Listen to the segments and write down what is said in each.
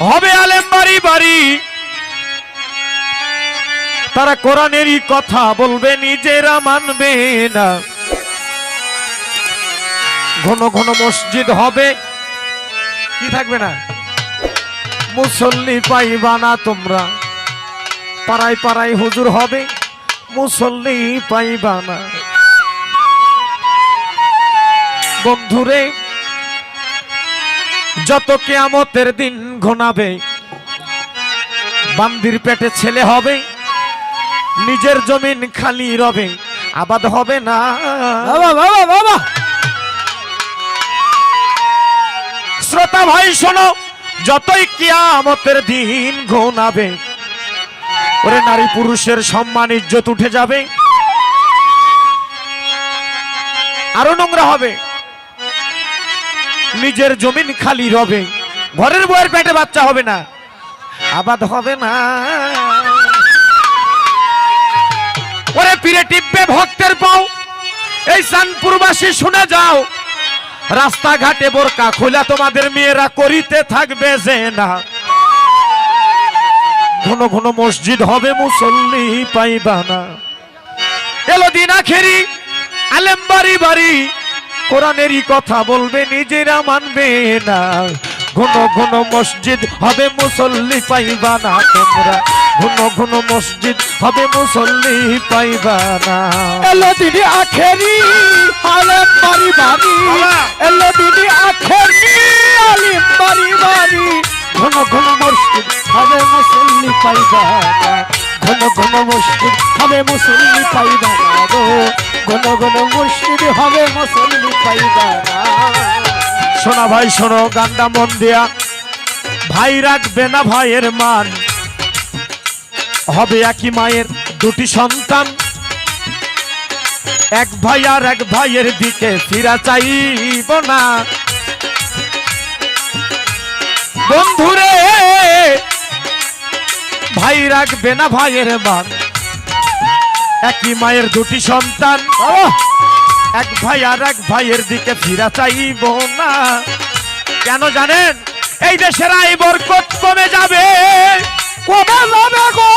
হবে আলেম বাড়ি বাড়ি। তারা কোরআনেরই কথা বলবে, নিজেরা মানবে না। ঘন ঘন মসজিদ হবে। কি থাকবে না? মুসল্লি পাইবা না তোমরা। পাড়ায় পাড়ায় হুজুর হবে, মুসল্লি পাইবা না। বন্ধুরে যত কেয়ামতের দিন ঘনাবে বান্দির পেটে ছেলে হবে নিজের জমিন খালি রবে আবাদ হবে না। বাবা বাবা বাবা! শ্রোতা ভাই শোনো যতই কিয়ামতের দিন ঘনাবে ওরে নারী পুরুষের সম্মান ইজ্জত উঠে যাবে আরও নোংরা হবে। নিজের জমিন খালি রবে। ঘরের বউয়ের পেটে বাচ্চা হবে না। আবাদ হবে না। ওরে পীরে টিপবে ভক্তের পাও। এই সানপুরবাসী শুনে যাও। রাস্তাঘাটে বোরকা খোলা তোমাদের মেয়েরা করিতে থাকবে যে না। ঘন ঘন মসজিদ হবে, মুসল্লি পাইবা না। এলো দিন আখেরি আলেম বাড়ি বাড়ি। কোরআনেরই কথা বলবে নিজেরা মানবে না। ঘন ঘন মসজিদ হবে মুসল্লি পাইবা না তোমরা। ঘন ঘন মসজিদ হবে মুসল্লি পাইবা না। এলো দিদি আখেরি আলেম বাড়ি বাড়ি এলো দিদি আখেরি আলিম বাড়ি বাড়ি ঘন ঘন মসজিদ হবে মুসল্লি পাইবা না। ঘন ঘন মসজিদ হবে মুসল্লি পাইবা না গো। ঘন ঘন মসজিদ হবে মুসল্লি পাইবা শোনা ভাই শোনো গান্ডা মন দিয়া। ভাই রাখবে না ভাইয়ের মান। হবে একই মায়ের দুটি সন্তান। এক ভাই আর এক ভাইয়ের দিকে ফিরা চাইব না। বন্ধুরে ভাই রাখবে না ভাইয়ের মান। একই মায়ের দুটি সন্তান। এক ভাই আর এক ভাইয়ের দিকে ফিরা চাইব না। কেন জানেন? এই দেশের আয় বরকত কমে যাবে। যাবে গো।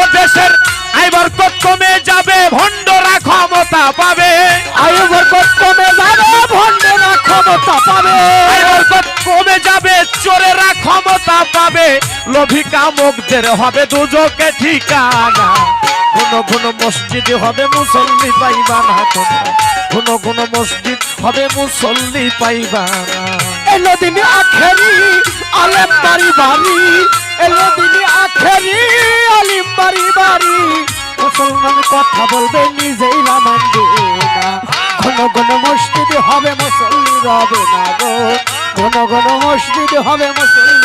ও দেশের আয় বরকত কমে যাবে, ভণ্ডরা ক্ষমতা পাবে। আয়ু বরকত কমে যাবে, ভণ্ডরা ক্ষমতা পাবে। ক্ষমতা পাবে লোভী কামকদের হবে দুজকে ঠিকানা। কোন কোন মসজিদে হবে মুসল্লি পাইবা না তোমরা। কোন কোন মসজিদ হবে মুসল্লি পাইবা এলো দিনে আখেরি, আলেম বাড়ি বাড়ি। এলো দিনে আখেরি, আলিম বাড়ি বাড়ি। মুসলমান কথা বলবে, নিজেই না মানবে না। ঘন ঘন মসজিদ হবে মুসল্লি রবে না গো। ঘন ঘন মসজিদ হবে মুসল্লি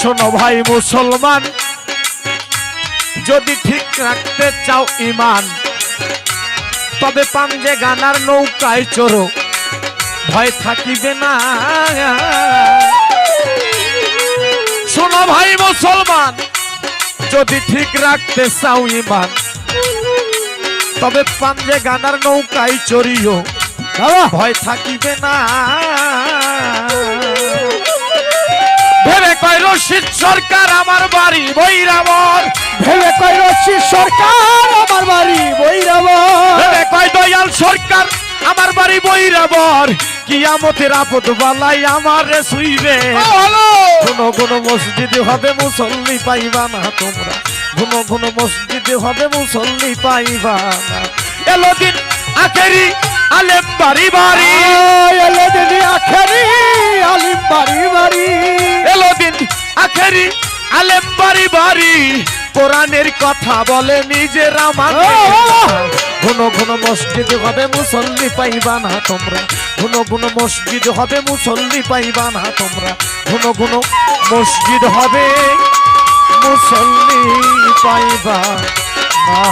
শোনো ভাই মুসলমান যদি ঠিক রাখতে চাও ইমান তবে পাঞ্জে গানার নৌকায় চড়ো ভয় থাকিবে না। শোনো ভাই মুসলমান যদি ঠিক রাখতে চাও ইমান তবে পাঞ্জে গানার নৌকায় চড়িও ভয় থাকিবে না। কয় রশিদ সরকার আমার বাড়ি বৈরামর ভেবে কই রচ্ছি সরকার আমার বাড়ি বৈরাবা ভেবে কয় দয়াল সরকার আমার বাড়ি বৈরাবর। কিয়ামতের আপদ বালাই আমার শুইবে কোন কোন মসজিদে হবে মুসল্লি পাইবা না তোমরা। কোন কোন মসজিদে হবে মুসল্লি পাইবা না। এলো দিন আখেরি আলেম বাড়ি বাড়ি। এলো দিদি আখেরি আলিম বাড়ি দিন আখেরি আলেম বাড়ি বাড়ি কোরআনের কথা বলে নিজেরা মানে ঘন ঘন মসজিদ হবে মুসল্লি পাইবা না তোমরা। ঘন ঘন মসজিদ হবে মুসল্লি পাইবা না তোমরা। ঘন ঘন মসজিদ হবে মুসল্লি পাইবা না।